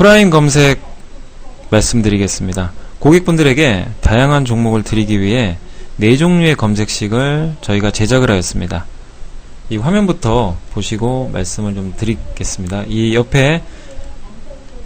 프라임 검색 말씀드리겠습니다. 고객분들에게 다양한 종목을 드리기 위해 네 종류의 검색식을 저희가 제작을 하였습니다. 이 화면부터 보시고 말씀을 좀 드리겠습니다. 이 옆에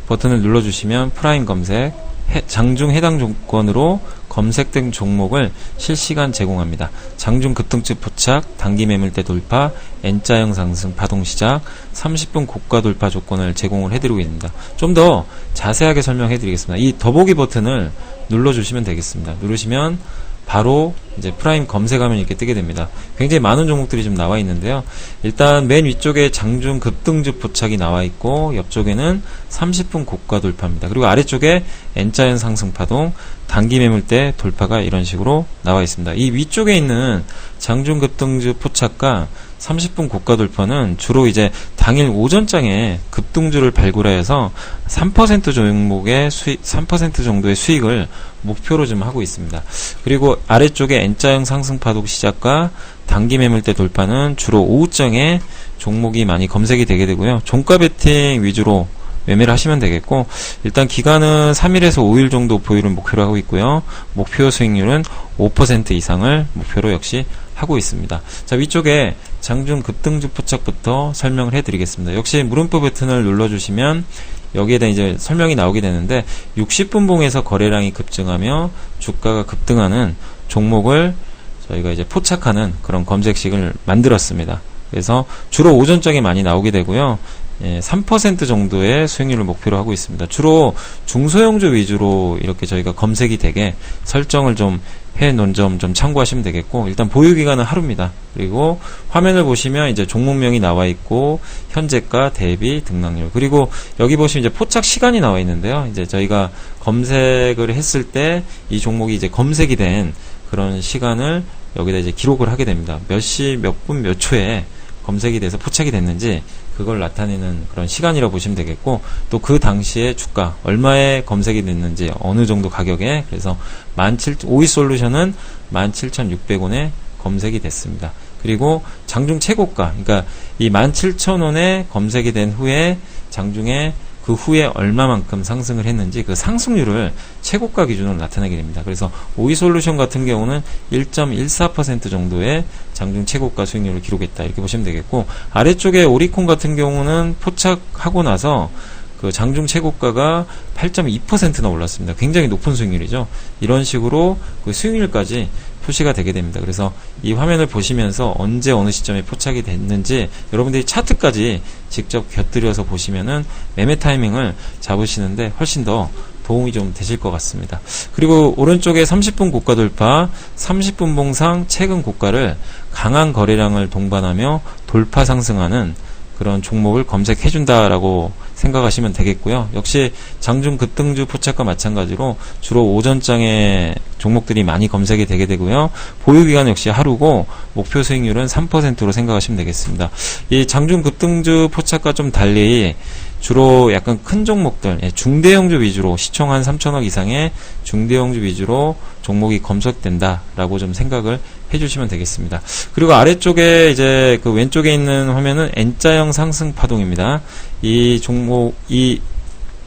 버튼을 눌러주시면 프라임 검색, 해- 장중 해당 조건으로 검색된 종목을 실시간 제공합니다. 장중 급등주 포착, 단기 매물대 돌파, N자형 상승 파동 시작, 30분 고가 돌파 조건을 제공을 해드리고 있습니다. 좀 더 자세하게 설명해 드리겠습니다. 이 더보기 버튼을 눌러주시면 되겠습니다. 누르시면 바로 이제 프라임 검색하면 이렇게 뜨게 됩니다. 굉장히 많은 종목들이 좀 나와 있는데요. 일단 맨 위쪽에 장중 급등주 포착이 나와 있고 옆쪽에는 30분 고가 돌파입니다. 그리고 아래쪽에 N자연 상승 파동, 단기 매물대 돌파가 이런 식으로 나와 있습니다. 이 위쪽에 있는 장중 급등주 포착과 30분 고가 돌파는 주로 이제 당일 오전장에 급등주를 발굴하여서 3% 종목의 수익, 3% 정도의 수익을 목표로 좀 하고 있습니다. 그리고 아래쪽에 N자형 상승 파동 시작과 단기 매물대 돌파는 주로 오후장에 종목이 많이 검색이 되게 되고요. 종가 베팅 위주로 매매를 하시면 되겠고 일단 기간은 3일에서 5일 정도 보유를 목표로 하고 있고요. 목표 수익률은 5% 이상을 목표로 역시 하고 있습니다. 자 위쪽에 장중 급등주 포착부터 설명을 해드리겠습니다. 역시 물음표 버튼을 눌러주시면 여기에 대한 이제 설명이 나오게 되는데 60분 봉에서 거래량이 급증하며 주가가 급등하는 종목을 저희가 이제 포착하는 그런 검색식을 만들었습니다. 그래서 주로 오전장에 많이 나오게 되고요. 예, 3% 정도의 수익률을 목표로 하고 있습니다. 주로 중소형주 위주로 이렇게 저희가 검색이 되게 설정을 좀 해놓은 점 좀 참고하시면 되겠고 일단 보유 기간은 하루입니다. 그리고 화면을 보시면 이제 종목명이 나와 있고 현재가 대비 등락률 그리고 여기 보시면 이제 포착 시간이 나와 있는데요. 이제 저희가 검색을 했을 때 이 종목이 이제 검색이 된 그런 시간을 여기다 이제 기록을 하게 됩니다. 몇 시, 몇 분, 몇 초에 검색이 돼서 포착이 됐는지 그걸 나타내는 그런 시간이라고 보시면 되겠고 또 그 당시에 주가 얼마에 검색이 됐는지 어느 정도 가격에 그래서 17 오이 솔루션은 17,600원에 검색이 됐습니다. 그리고 장중 최고가 그러니까 이 17,000원에 검색이 된 후에 장중에 그 후에 얼마만큼 상승을 했는지 그 상승률을 최고가 기준으로 나타내게 됩니다. 그래서 오이 솔루션 같은 경우는 1.14% 정도의 장중 최고가 수익률을 기록했다 이렇게 보시면 되겠고 아래쪽에 오리콘 같은 경우는 포착하고 나서 그 장중 최고가가 8.2%나 올랐습니다. 굉장히 높은 수익률이죠. 이런 식으로 그 수익률까지 표시가 되게 됩니다. 그래서 이 화면을 보시면서 언제 어느 시점에 포착이 됐는지 여러분들이 차트까지 직접 곁들여서 보시면은 매매 타이밍을 잡으시는데 훨씬 더 도움이 좀 되실 것 같습니다. 그리고 오른쪽에 30분 고가 돌파, 30분 봉상 최근 고가를 강한 거래량을 동반하며 돌파 상승하는 그런 종목을 검색해준다라고 생각하시면 되겠고요. 역시 장중 급등주 포착과 마찬가지로 주로 오전장에 종목들이 많이 검색이 되게 되고요. 보유 기간 역시 하루고 목표 수익률은 3%로 생각하시면 되겠습니다. 이 장중 급등주 포착과 좀 달리 주로 약간 큰 종목들, 예, 중대형주 위주로 시총 한 3천억 이상의 중대형주 위주로 종목이 검색된다라고 좀 생각을 해주시면 되겠습니다. 그리고 아래쪽에 이제 그 왼쪽에 있는 화면은 N자형 상승 파동입니다. 이 종목, 이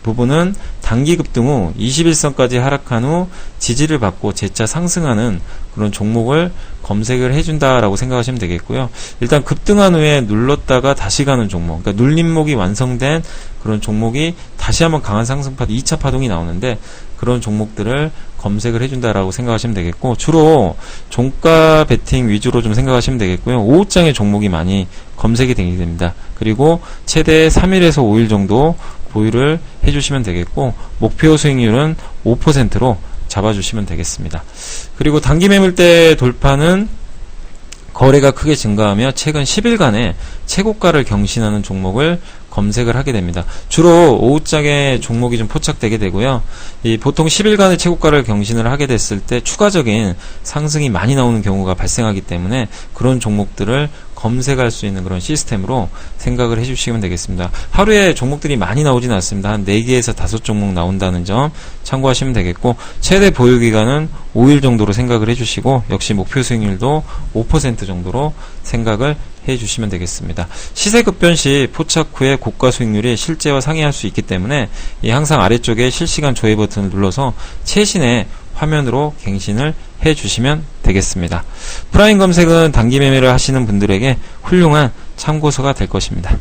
부분은 단기 급등 후 21선까지 하락한 후 지지를 받고 재차 상승하는 그런 종목을 검색을 해준다라고 생각하시면 되겠고요. 일단 급등한 후에 눌렀다가 다시 가는 종목, 그러니까 눌림목이 완성된 그런 종목이 다시 한번 강한 상승 파동, 2차 파동이 나오는데 그런 종목들을 검색을 해준다라고 생각하시면 되겠고 주로 종가 베팅 위주로 좀 생각하시면 되겠고요. 오후장에 종목이 많이 검색이 되게 됩니다. 그리고 최대 3일에서 5일 정도 보유를 해주시면 되겠고 목표 수익률은 5%로 잡아주시면 되겠습니다. 그리고 단기 매물대 돌파는 거래가 크게 증가하며 최근 10일간의 최고가를 경신하는 종목을 검색을 하게 됩니다. 주로 오후장에 종목이 좀 포착되게 되고요. 이 보통 10일간의 최고가를 경신을 하게 됐을 때 추가적인 상승이 많이 나오는 경우가 발생하기 때문에 그런 종목들을 검색할 수 있는 그런 시스템으로 생각을 해주시면 되겠습니다. 하루에 종목들이 많이 나오진 않습니다. 한 4개에서 5종목 나온다는 점 참고하시면 되겠고 최대 보유 기간은 5일 정도로 생각을 해주시고 역시 목표 수익률도 5% 정도로 생각을 해주시면 되겠습니다. 시세 급변 시 포착 후에 고가 수익률이 실제와 상회할 수 있기 때문에 이 항상 아래쪽에 실시간 조회 버튼을 눌러서 최신의 화면으로 갱신을 해주시면 되겠습니다. 프라임 검색은 단기 매매를 하시는 분들에게 훌륭한 참고서가 될 것입니다.